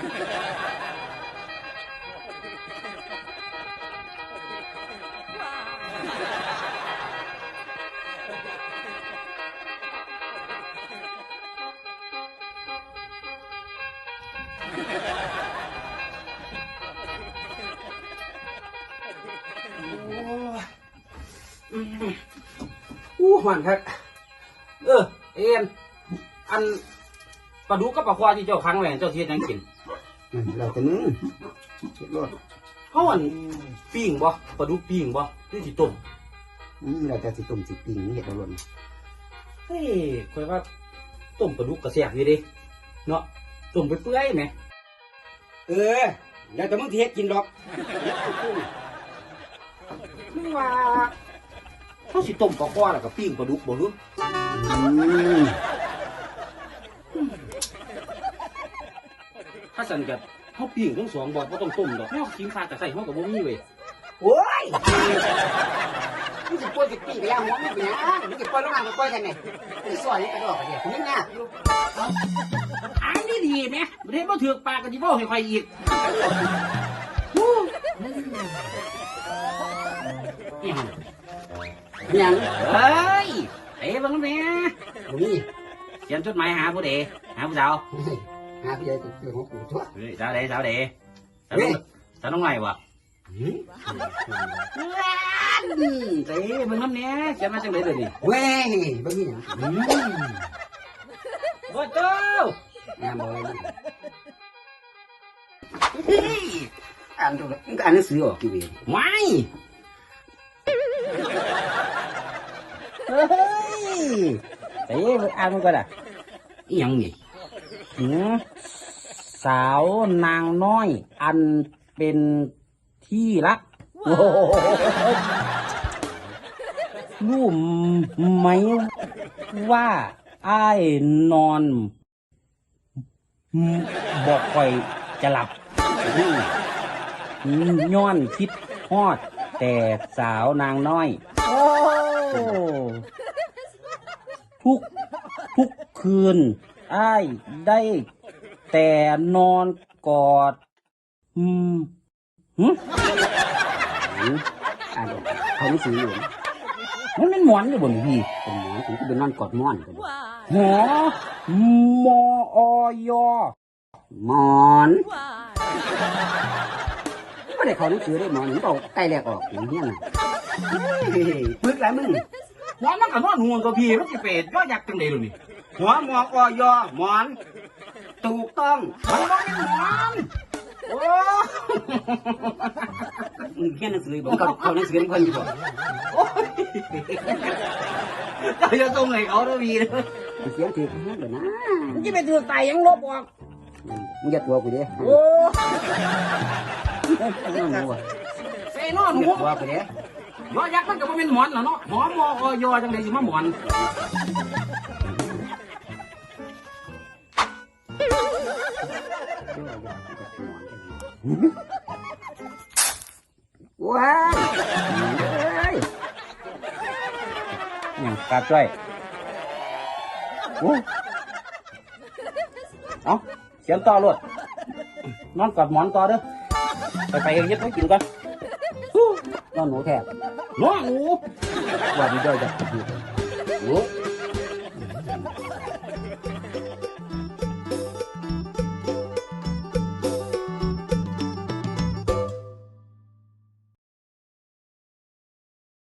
อู้มันครับเออ เอ็นอันปลาดุกกับปลาควายที่เจ้าค้างไว้เจ้าเทียนยังกิน อืมเราจะมึงคิดรถเขาอันปิ้งบ่ปลาดุกปิ้งบ่หรือสิต้มอืมเราจะสิตุ่มสิปิงเห็ดเราหล่นเฮ้ยคอยว่าต้มปลาดุกกระแสบอยู่เดิเนาะต้มไปเปื่อยไหมเออแล้วแต่มึงสิเฮ็ดกินดอกมึงว่าเขาสิต้มปลาควายแล้วก็ปิ้งปลาดุกบ่หรือ อืม ถ้าสั่นกับเขาปิ้งทั้งสองบ่บ่ต้องต้มดอกเนาะกินข้าวแต่ใส่เขากับบ่มีเว้ยโอ้ยมึงสิปล่อยสิปีไปยังหัวมึงไปยังมึงสิปล่อยลงน้ำไปปล่อยกันไหนมึงสอยนี่กระดอกกระเดียดมึงน่ะอยู่อันนี้ดีไหมประเทศบ่ถือกปากกันที่บ่ให้ใครอีกอิหยังยังเฮ้ยเอ๋บังเนี่ยบ่มีเขียนจดหมายหาผู้เดหาผู้สาว เฮ้ยหาพี่ใหญ่ตัวของกูทั่วเฮ้ยสาวเดสาวเดสาวเฮ้น้องยสาวน้องใหม่วะหืม สือออกกี่เวรไม่เฮ้ยเอ๋มึงอ่านมันก่อนอะอีหยังนี่หือสาวนางน้อย อันเป็นที่รักโอ้โหรู้ไหมว่าอ้ายนอนบอกคอยจะหลับอืมย้อนคิดฮอด แต่สาวนางน้อย โอ้ทุก ทุกคืน อ้ายได้ แต่นอนกอดอืมหึอ่านออกเขาหนังสืออยู่มันเป็นหมอนอยู่บนพี่เป็นหมอนถึงจะเป็นนอนกอดม่อนกันหอมออยหมอนไม่ได้เขาหนังสือได้หมอนนี่เอาใกล้แรกออกอย่างเงี้ยน่ะเฮ้ยปึกแล้วมึง หมอนมันก็นอนห่วงตัวพี่มันสิเป็ดก็อยากจังเลยนี่ หัวหมอกอยอหมอน ถูกต้องมันบ่เป็นหมอนโอ้มึงเขียนหนังสือผมเขาเขาหนังสือนี่คนอยู่บ่เจ้าจะส่งให้เขาเด้อพี่เด้อมึงเขียนถือเขาเดี๋ยวนะมันจะไปถือไตยังลบออกมึงอย่าตัวกูเด้โอ้มึงหัวใส่นอนมึงหัอย่าวตัวกูเด้ยอยักษ์มันก็บ่เป็นหมอนแล้วเนาะหมอมออยจังได๋สิมาหมอน ว้ายเอ้ยยังกาจ้อยโอ้เอาเสียงต่อรวดนอนกอดหมอนต่อเด้อไปไปเย็ดให้กินก่อนนอนหนูแทบเนาะหนูว่าดีด้วยจ้ะหนู